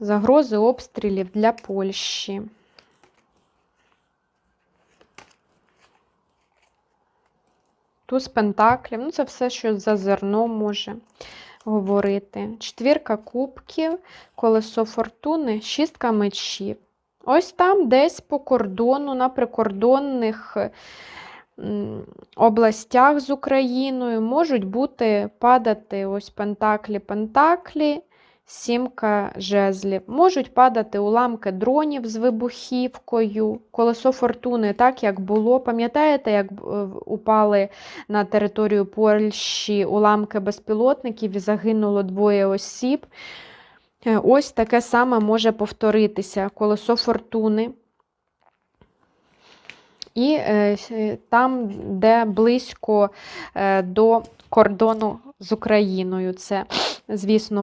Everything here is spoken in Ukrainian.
Загрози обстрілів для Польщі. Туз пентаклів, ну це все, що за зерно може говорити. Четвірка кубків, колесо фортуни, шістка мечів. Ось там десь по кордону, на прикордонних областях з Україною можуть бути падати ось пентаклі, пентаклі, сімка жезлів. Можуть падати уламки дронів з вибухівкою, колесо фортуни, так як було. Пам'ятаєте, як е, упали на територію Польщі уламки безпілотників і загинуло двоє осіб? Е, Ось таке саме може повторитися колесо фортуни. І е, там, де близько до кордону з Україною, це, звісно,